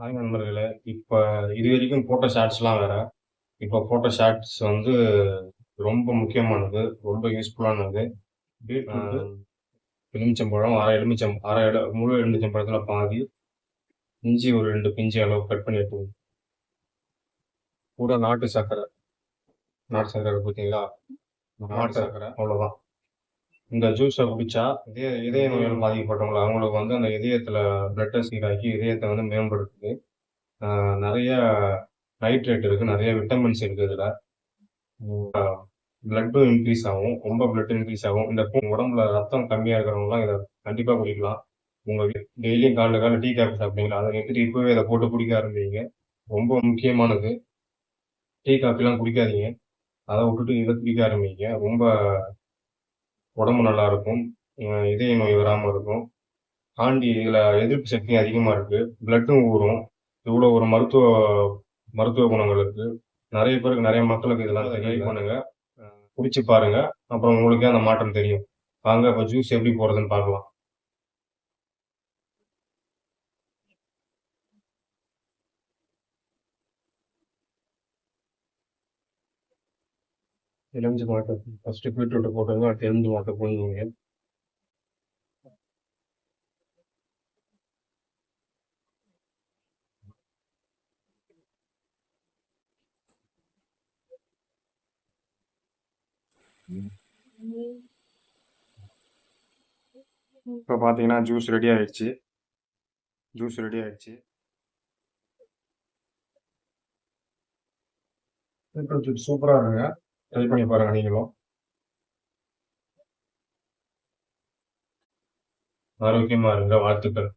Hi நண்பர்களே! இப்ப இதுவரைக்கும் போட்ட ஷார்ட்ஸ்லாம் வேற. இப்ப போட்ட ஷார்ட்ஸ் வந்து ரொம்ப முக்கியமானது. ரொம்ப யூஸ்ஃபுல்லானது. எலுமிச்சம்பழம், 1/2 எலுமிச்சம் 1/2 எல முழு எலுமிச்சம்பழத்தில பாதி. இஞ்சி ஒரு 2 பிஞ்சு அளவு கட் பண்ணி எடுத்துக்கணும். கூட நாட்டு சர்க்கரை. நாட்டு சர்க்கரை இருக்கு பார்த்தீங்களா? நாட்டு சர்க்கரை அவ்வளோதான். இந்த ஜூஸை குடிச்சா, இதய இதய நோய்கள் பாதிக்கப்பட்டவங்க அவங்களுக்கு வந்து அந்த இதயத்தில் பிளட்டை சீராக்கி, இதயத்தை வந்து மேம்படுத்துது. நிறைய நைட்ரேட் இருக்குது நிறைய விட்டமின்ஸ் இருக்குது இதில் பிளட்டும் இன்க்ரீஸ் ஆகும். ரொம்ப பிளட் இன்க்ரீஸ் ஆகும். இந்த உடம்புல ரத்தம் கம்மியாக இருக்கிறவங்களாம் இதை கண்டிப்பாக குடிக்கலாம். உங்கள் டெய்லியும் காலைல காலைல டீ, காஃபி சாப்பிடுவீங்களா? அதை நிறுத்திட்டு இப்போவே இதை போட்டு குடிக்க ஆரம்பிங்க. ரொம்ப முக்கியமானது. டீ, காஃபிலாம் குடிக்காதீங்க. அதை விட்டுட்டு இதை குடிக்க ஆரம்பிங்க. ரொம்ப உடம்பு நல்லா இருக்கும் இதய நோய் வராமல் இருக்கும். ஆண்டி இதில் எதிர்ப்பு சக்தியும் அதிகமாக இருக்குது பிளட்டும் ஊறும் இவ்வளோ ஒரு மருத்துவ மருத்துவ குணங்கள் இருக்குது நிறைய பேருக்கு நிறைய மக்களுக்கு இதெல்லாம் ட்ரை பண்ணுங்க. குடிச்சு பாருங்க. அப்புறம் உங்களுக்கே அந்த மாற்றம் தெரியும். வாங்க இப்போ ஜூஸ் எப்படி போகிறதுன்னு பார்க்கலாம். எலுமிச்சை பழத்த ஃபர்ஸ்ட்டு பீட்ரூட்ட போட்டுங்க. அடுத்து எலுமிச்சை பழத்த புழிஞ்சிங்க. இப்ப பார்த்தீங்கன்னா, ஜூஸ் ரெடி ஆயிடுச்சு. ஜூஸ் ரெடி ஆயிடுச்சு. பீட்ரூட் ஜூஸ் சூப்பரா இருக்குங்க. ட்ரை பண்ணி பாருங்க நீங்களும். ஆரோக்கியமா இருங்க. வாழ்த்துக்கள்.